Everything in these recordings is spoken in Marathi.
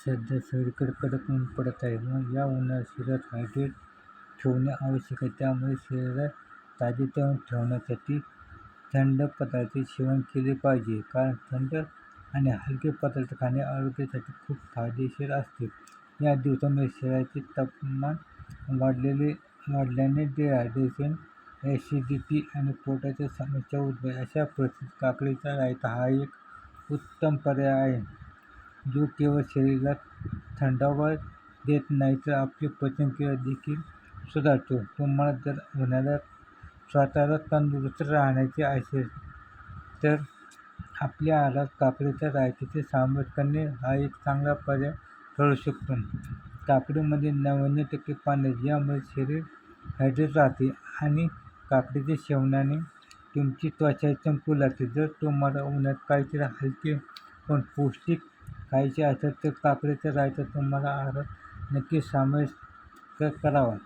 सध्या सगळीकडे कडक ऊन पडत आहे. मग या उन्हाळ्यात शरीरात हायड्रेट ठेवणे आवश्यक आहे. त्यामुळे शरीरात ताजेतवाने ठेवण्यासाठी थंड पदार्थाचे सेवन केले पाहिजे. कारण थंड आणि हलके पदार्थ खाणे आरोग्यासाठी खूप फायदेशीर असते. या दिवसामध्ये शरीराचे तापमान वाढलेले वाढल्याने डिहायड्रेशन ॲसिडिटी आणि पोटाच्या समस्या उद्भव अशा परिस्थितीत काकडीचा रायता हा एक उत्तम पर्याय आहे. जो केवळ शरीराला थंडावा देत नाही तर आपली पचनक्रिया देखील सुधारतो. तुम्हाला जर उन्हाळ्यात स्वतःला तंदुरुस्त राहण्याचे असेल तर आपल्या आहारात काकडीच्या रायताचे समावेश करणे हा एक चांगला पर्याय ठरू शकतो. काकडीमध्ये नव्याण्णव टक्के पाणी यामुळे शरीर हायड्रेट राहते आणि काकडीच्या सेवनाने तुमची त्वचा चमकू लागते. जर तुम्हाला उन्हात काहीतरी हलके पण पौष्टिक खायचे असतात तर काकडीचा रायता तुम्हाला आहारात नक्की समाविष्ट करावा.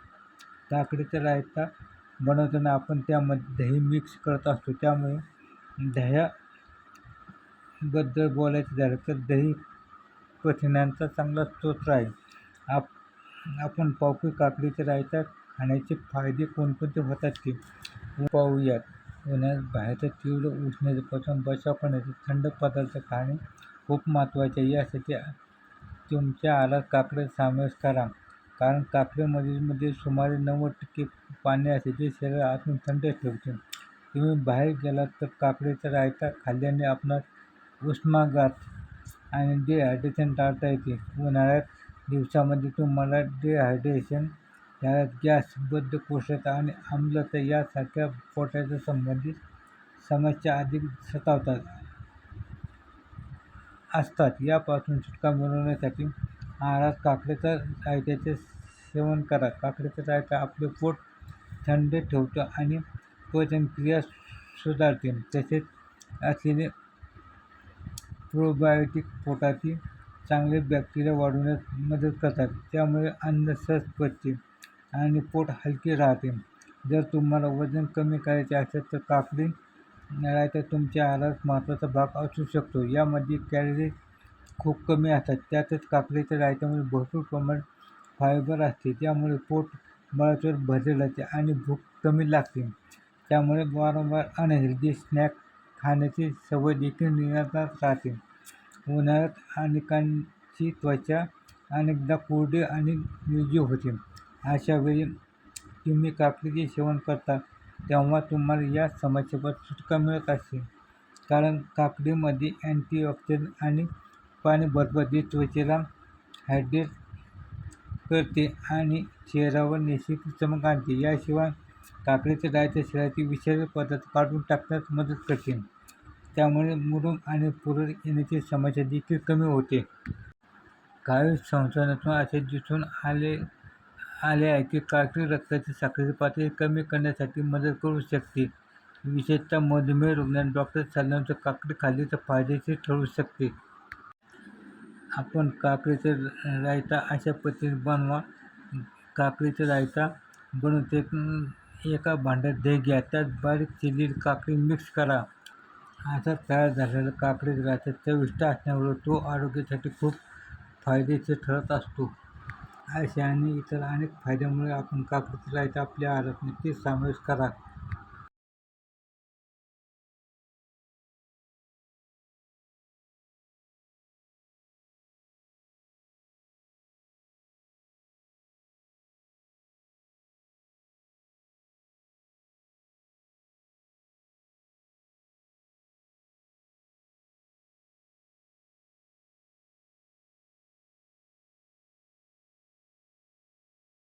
काकडीचा रायता बनवताना आपण त्यामध्ये दही मिक्स करत असतो. त्यामुळे दह्याबद्दल बोलायचं झालं तर दही प्रथिनांचा चांगला स्रोत आहे आप आपण पावकी काकडीचा रायता खाण्याचे फायदे कोणकोणते होतात ते पाहूयात. उन्हाळ्यात बाहेरच्या तीव्र उष्णतेपासून बचाव करण्यासाठी थंड पदार्थ खाणे खूप महत्त्वाचे आहे. यासाठी तुमच्या आहारात काकडे समावेश करा. कारण काकडीमध्ये मध्ये सुमारे नव्वद टक्के पाणी असते. जे शरीर आतून थंड ठेवते. तुम्ही बाहेर गेलात तर काकडीचा रायता खाल्ल्याने आपणास उष्माघात आणि डिहायड्रेशन टाळता येते. उन्हाळ्यात दिवसामध्ये तुम्हाला डिहायड्रेशन त्यात गॅस बद्धकोष्ठता आणि आम्लता यासारख्या पोटाच्या संबंधित समस्या अधिक सतावतात. असतात. यापासून सुटका मिळवण्यासाठी आहारात काकडीचा रायत्याचे सेवन करा. काकडीचा रायता आपले पोट थंड ठेवतो आणि पचनक्रिया सुधारते. तसेच असलेले प्रोबायोटिक पोटातील चांगले बॅक्टेरिया वाढवण्यास मदत करतात. त्यामुळे अन्न सहज पचते आणि पोट हलके राहते. जर तुम्हाला वजन कमी करायचे असेल तर काकडी रायता तुमच्या आहारात महत्त्वाचा भाग असू शकतो. यामध्ये कॅलरी खूप कमी असतात. त्यातच काकडीच्या रायतामध्ये भरपूर प्रमाणात फायबर असते. त्यामुळे पोट बळाचवर भरले जाते आणि भूक कमी लागते. त्यामुळे वारंवार अनहेल्दी स्नॅक खाण्याची सवय देखील नियंत्रणात राहते. उन्हाळ्यात अनेकांची त्वचा अनेकदा कोरडी आणि निर्जीव होते. अशा वेळी तुम्ही काकडीचे सेवन करता. तेव्हा तुम्हाला या समस्येवर सुटका मिळत असेल कारण काकडीमध्ये अँटीऑक्सिडंट आणि पाणी भरपूर जे त्वचेला हायड्रेट करते आणि चेहऱ्यावर नैसर्गिक चमक आणते. याशिवाय काकडीचे डाळीच्या शरीरातील विषारी पदार्थ काढून टाकण्यास मदत करते. त्यामुळे मुरुम आणि पुरळ येण्याची समस्या देखील कमी होते. काही संशोधनातून असे दिसून आले आले आहे की काकडी रक्ताची साखरेची पातळी कमी करण्यासाठी मदत करू शकते. विशेषतः मधुमेह रुग्णांना डॉक्टर सल्ल्यानुसार काकडी खाल्ली तर फायदेशीर ठरू शकते. आपण काकडीचा रायता अशा पद्धतीने बनवा. काकडीचा रायता बनवते एका भांड्यात दही घ्या. त्यात बारीक चिरलेली काकडी मिक्स करा. असा तयार झालेला काकडीचा रायता चविष्ट असण्याबरोबर तो आरोग्यासाठी खूप फायदेशीर ठरत असतो. अशा आणि इतर अनेक फायद्यामुळे आपण काकडीचा रायता आपल्या आहारात नक्कीच समावेश करा.